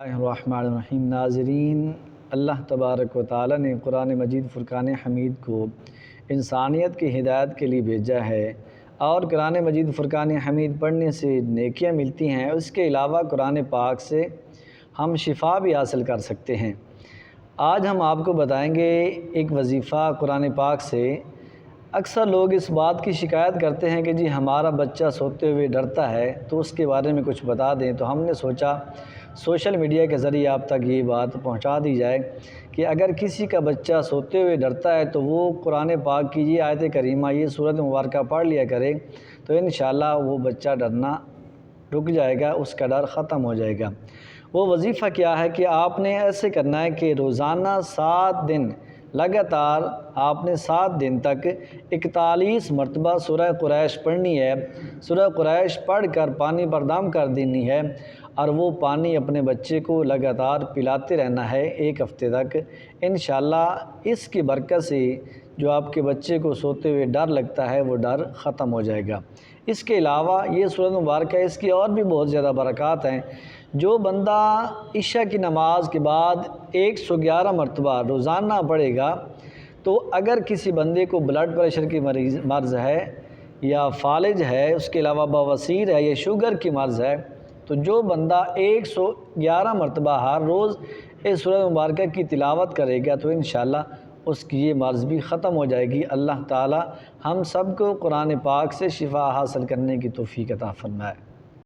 الرحمن الرحیم۔ ناظرین، اللہ تبارک و تعالی نے قرآن مجید فرقان حمید کو انسانیت کی ہدایت کے لیے بھیجا ہے اور قرآن مجید فرقان حمید پڑھنے سے نیکیاں ملتی ہیں۔ اس کے علاوہ قرآن پاک سے ہم شفا بھی حاصل کر سکتے ہیں۔ آج ہم آپ کو بتائیں گے ایک وظیفہ قرآن پاک سے اکثر لوگ اس بات کی شکایت کرتے ہیں کہ جی ہمارا بچہ سوتے ہوئے ڈرتا ہے تو اس کے بارے میں کچھ بتا دیں۔ تو ہم نے سوچا سوشل میڈیا کے ذریعے آپ تک یہ بات پہنچا دی جائے کہ اگر کسی کا بچہ سوتے ہوئے ڈرتا ہے تو وہ قرآن پاک کی یہ آیت کریمہ، یہ صورت مبارکہ پڑھ لیا کرے تو انشاءاللہ وہ بچہ ڈرنا رک جائے گا، اس کا ڈر ختم ہو جائے گا۔ وہ وظیفہ کیا ہے کہ آپ نے ایسے کرنا ہے کہ روزانہ سات دن لگاتار آپ نے سات دن تک اکتالیس مرتبہ سورہ قریش پڑھنی ہے۔ سورہ قریش پڑھ کر پانی بردام کر دینی ہے اور وہ پانی اپنے بچے کو لگاتار پلاتے رہنا ہے ایک ہفتے تک۔ انشاءاللہ اس کی برکت سے جو آپ کے بچے کو سوتے ہوئے ڈر لگتا ہے وہ ڈر ختم ہو جائے گا۔ اس کے علاوہ یہ صورت مبارکہ اس کی اور بھی بہت زیادہ برکات ہیں۔ جو بندہ عشاء کی نماز کے بعد ایک سو گیارہ مرتبہ روزانہ پڑھے گا، تو اگر کسی بندے کو بلڈ پریشر کی مریض، مرض ہے یا فالج ہے، اس کے علاوہ بواسیر ہے یا شوگر کی مرض ہے، تو جو بندہ ایک سو گیارہ مرتبہ ہر روز اس صورت مبارکہ کی تلاوت کرے گا، تو انشاءاللہ اس کی یہ مرض بھی ختم ہو جائے گی۔ اللہ تعالی ہم سب کو قرآن پاک سے شفا حاصل کرنے کی توفیق عطا فرمائے۔